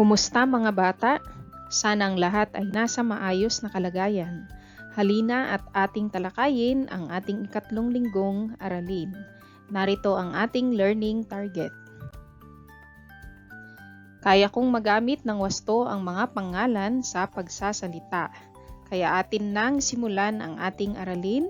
Kumusta mga bata? Sana ang lahat ay nasa maayos na kalagayan. Halina at ating talakayin ang ating ikatlong linggong aralin. Narito ang ating learning target. Kaya kong magamit ng wasto ang mga pangalan sa pagsasalita. Kaya atin nang simulan ang ating aralin.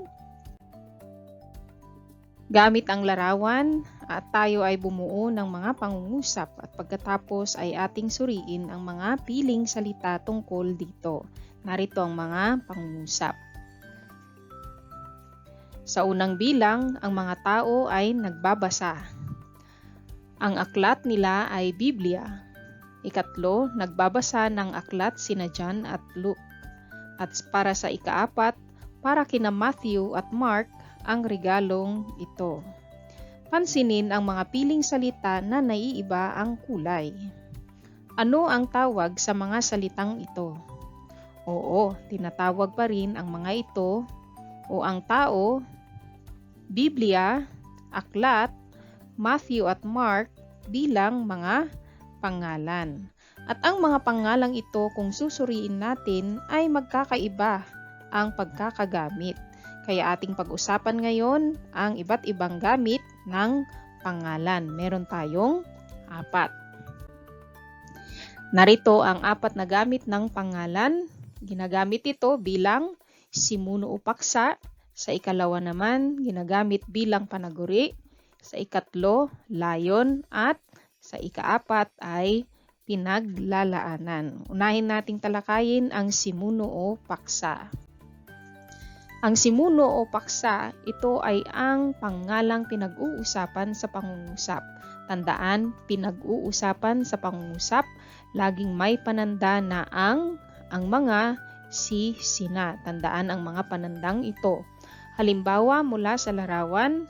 Gamit ang larawan at tayo ay bumuo ng mga pangungusap at pagkatapos ay ating suriin ang mga piling salita tungkol dito. Narito ang mga pangungusap. Sa unang bilang, ang mga tao ay nagbabasa. Ang aklat nila ay Biblia. Ikatlo, nagbabasa ng aklat sina John at Luke. At para sa ikaapat, para kina Matthew at Mark, ang regalong ito. Pansinin ang mga piling salita na naiiba ang kulay. Ano ang tawag sa mga salitang ito? Oo, tinatawag pa rin ang mga ito o ang tao, Biblia, aklat, Matthew at Mark bilang mga pangalan. At ang mga pangalang ito kung susuriin natin ay magkakaiba ang pagkakagamit. Kaya ating pag-usapan ngayon ang iba't ibang gamit ng pangalan. Meron tayong apat. Narito ang apat na gamit ng pangalan. Ginagamit ito bilang simuno o paksa. Sa ikalawa naman, ginagamit bilang panaguri. Sa ikatlo, layon. At sa ikaapat ay pinaglalaanan. Unahin nating talakayin ang simuno o paksa. Ang simuno o paksa, ito ay ang pangalang pinag-uusapan sa pangungusap. Tandaan, pinag-uusapan sa pangungusap, laging may pananda na ang ang mga si sina. Tandaan ang mga panandang ito. Halimbawa mula sa larawan,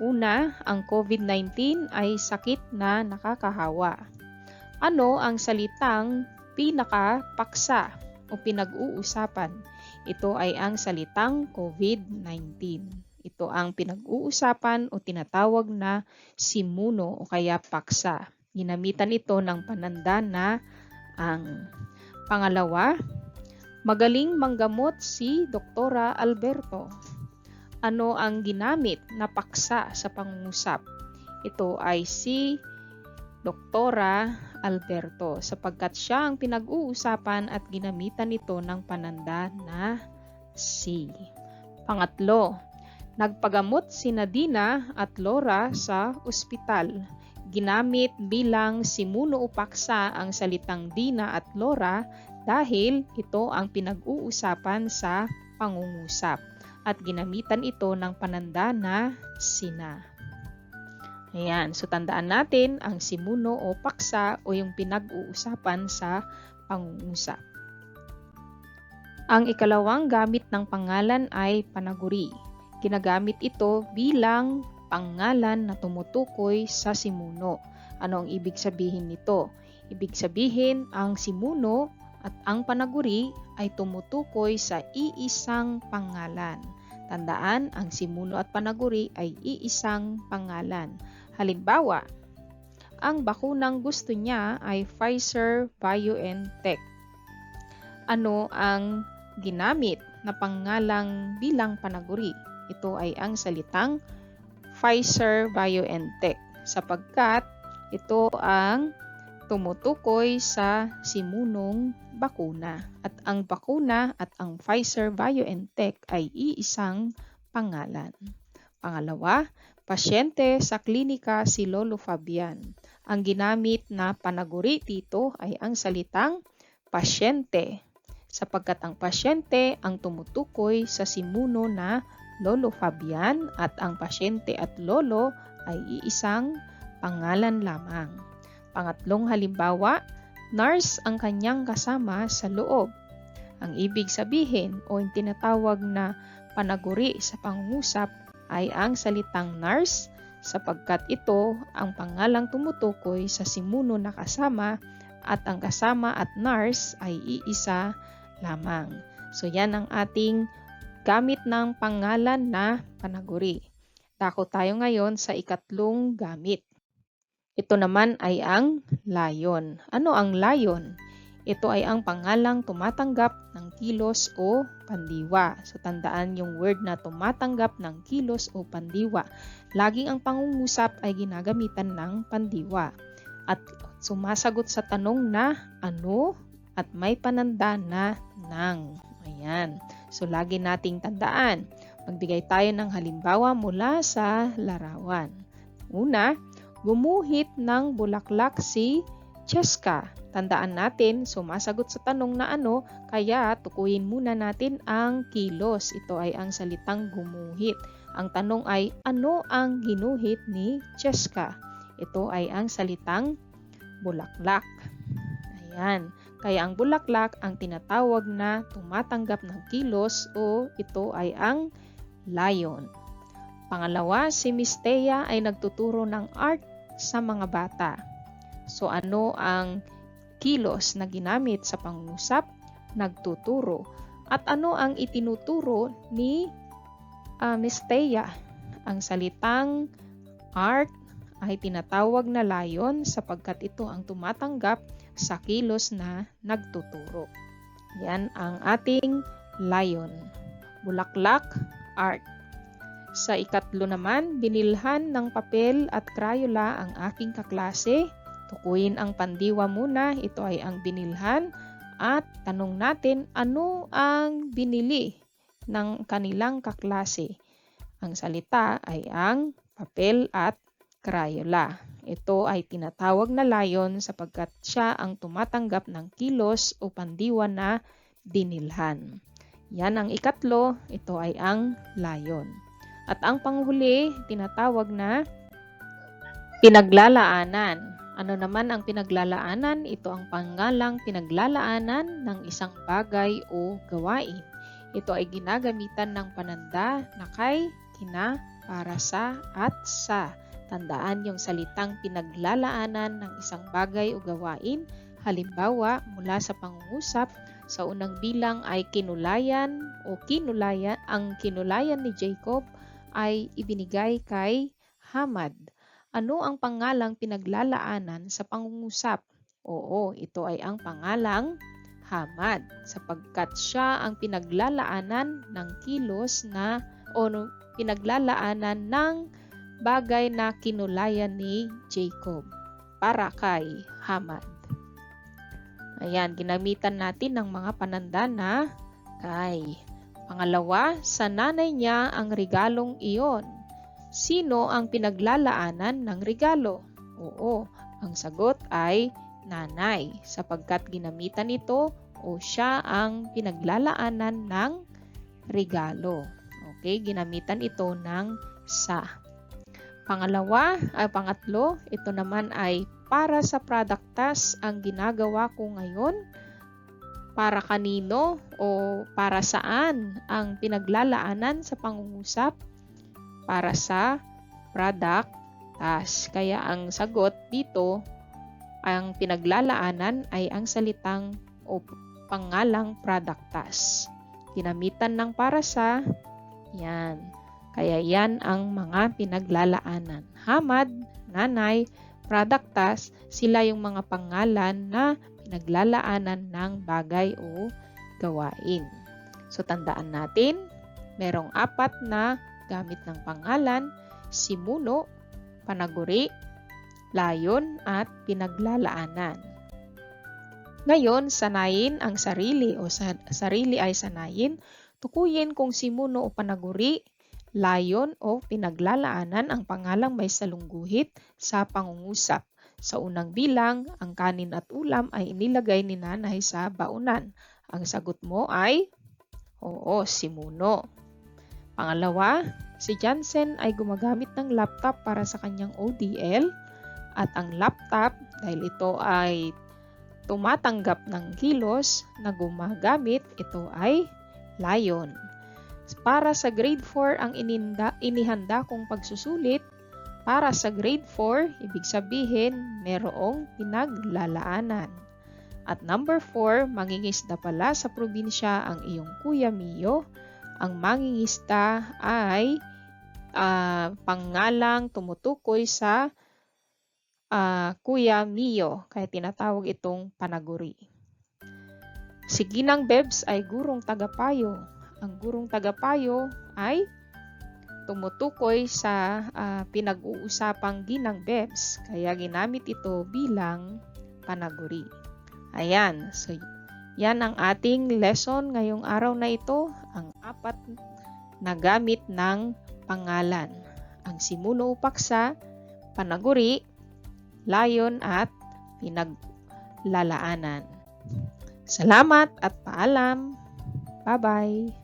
una, ang COVID-19 ay sakit na nakakahawa. Ano ang salitang pinakapaksa o pinag-uusapan? Ito ay ang salitang COVID-19. Ito ang pinag-uusapan o tinatawag na simuno o kaya paksa. Ginamitan ito ng pananda na ang pangalawa, magaling manggamot si Doktora Alberto. Ano ang ginamit na paksa sa pangungusap? Ito ay si Doktora Alberto sapagkat siya ang pinag-uusapan at ginamitan nito ng pananda na si. Pangatlo, nagpagamot si Nadina at Laura sa ospital. Ginamit bilang simuno o paksa ang salitang Dina at Laura dahil ito ang pinag-uusapan sa pangungusap at ginamitan ito ng pananda na sina. Ayan, so tandaan natin ang simuno o paksa o yung pinag-uusapan sa pangungusap. Ang ikalawang gamit ng pangalan ay panaguri. Ginagamit ito bilang pangalan na tumutukoy sa simuno. Ano ang ibig sabihin nito? Ibig sabihin ang simuno at ang panaguri ay tumutukoy sa iisang pangalan. Tandaan, ang simuno at panaguri ay iisang pangalan. Halimbawa, ang bakunang gusto niya ay Pfizer BioNTech. Ano ang ginamit na pangalang bilang panaguri? Ito ay ang salitang Pfizer BioNTech sapagkat ito ang tumutukoy sa simunong bakuna. At ang bakuna at ang Pfizer BioNTech ay iisang pangalan. Pangalawa, pasyente sa klinika si Lolo Fabian. Ang ginamit na panaguri dito ay ang salitang pasyente sapagkat ang pasyente ang tumutukoy sa simuno na Lolo Fabian at ang pasyente at lolo ay iisang pangalan lamang. Pangatlong halimbawa, nurse ang kanyang kasama sa loob. Ang ibig sabihin o yung tinatawag na panaguri sa pangungusap ay ang salitang nurse sapagkat ito ang pangalang tumutukoy sa simuno na kasama at ang kasama at nurse ay iisa lamang. So yan ang ating gamit ng pangalan na panaguri. Dako tayo ngayon sa ikatlong gamit. Ito naman ay ang lion. Ano ang lion? Ito ay ang pangalang tumatanggap ng kilos o pandiwa. So tandaan yung word na tumatanggap ng kilos o pandiwa. Laging ang pangungusap ay ginagamitan ng pandiwa. At sumasagot sa tanong na ano at may pananda na ng. Ayan. So lagi nating tandaan. Magbigay tayo ng halimbawa mula sa larawan. Una, Gumuhit ng bulaklak si Cheska. Tandaan natin, sumasagot sa tanong na ano, kaya tukuyin muna natin ang kilos. Ito ay ang salitang gumuhit. Ang tanong ay, ano ang ginuhit ni Cheska? Ito ay ang salitang bulaklak. Ayan. Kaya ang bulaklak ang tinatawag na tumatanggap ng kilos o ito ay ang lion. Pangalawa, si Miss Thea ay nagtuturo ng art sa mga bata. So ano ang kilos na ginamit sa pangusap? Nagtuturo. At ano ang itinuturo ni uh, Miss Thea? Ang salitang art ay tinatawag na layon sapagkat ito ang tumatanggap sa kilos na nagtuturo. Yan ang ating layon. Bulaklak, art. Sa ikatlo naman, binilhan ng papel at krayola ang aking kaklase. Tukuyin ang pandiwa muna, ito ay ang binilhan. At tanong natin, ano ang binili ng kanilang kaklase? Ang salita ay ang papel at krayola. Ito ay tinatawag na layon sapagkat siya ang tumatanggap ng kilos o pandiwa na binilhan. Yan ang ikatlo, ito ay ang layon. At ang panghuli, tinatawag na pinaglalaanan. Ano naman ang pinaglalaanan? Ito ang pangalang pinaglalaanan ng isang bagay o gawain. Ito ay ginagamitan ng pananda na kay, kina, para sa, at sa. Tandaan yung salitang pinaglalaanan ng isang bagay o gawain. Halimbawa, mula sa pangungusap, sa unang bilang ay kinulayan o kinulayan, ang kinulayan ni Jacob ay ibinigay kay Hamad. Ano ang pangalang pinaglalaanan sa pangungusap? Oo, ito ay ang pangalang Hamad sapagkat siya ang pinaglalaanan ng kilos na o pinaglalaanan ng bagay na kinulayan ni Jacob para kay Hamad. Ayan, ginamitan natin ng mga pananda na kay. Pangalawa, sa nanay niya ang regalong iyon. Sino ang pinaglalaanan ng regalo? Oo, ang sagot ay nanay sapagkat ginamitan ito o siya ang pinaglalaanan ng regalo. Okay, ginamitan ito ng sa. Pangalawa, ay pangatlo, ito naman ay para sa product task ang ginagawa ko ngayon para kanino o para saan ang pinaglalaanan sa pangungusap? Para sa product task. Kaya ang sagot dito, ang pinaglalaanan ay ang salitang o pangalang product task. Ginamitan ng para sa, yan. Kaya yan ang mga pinaglalaanan. Hamad, nanay, product task, sila yung mga pangalan na pinaglalaanan ng bagay o gawain. So tandaan natin, merong apat na gamit ng pangalan, simuno, panaguri, layon at pinaglalaanan. Ngayon, sanayin ang sarili o sa, sarili ay sanayin, tukuyin kung simuno o panaguri, layon o pinaglalaanan ang pangalang may salungguhit sa pangungusap. Sa unang bilang, ang kanin at ulam ay inilagay ni nanay sa baunan. Ang sagot mo ay, oo, si Muno. Pangalawa, si Jansen ay gumagamit ng laptop para sa kanyang ODL at ang laptop, dahil ito ay tumatanggap ng kilos na gumagamit, ito ay lion. Para sa grade 4 ang ininda, inihanda kong pagsusulit, para sa grade 4, ibig sabihin, merong pinaglalaanan. At number 4, mangingisda pala sa probinsya ang iyong kuya Mio. Ang mangingista ay uh, pangalang tumutukoy sa ah, Kuya Mio, kaya tinatawag itong panaguri. Si Ginang Bebs ay gurong tagapayo. Ang gurong tagapayo ay tumutukoy sa ah, pinag-uusapang Ginang Bebs, kaya ginamit ito bilang panaguri. Ayan, so yan ang ating lesson ngayong araw na ito, ang apat na gamit ng pangalan. Ang simuno upaksa, panaguri, layon at pinaglalaanan. Salamat at paalam. Bye-bye.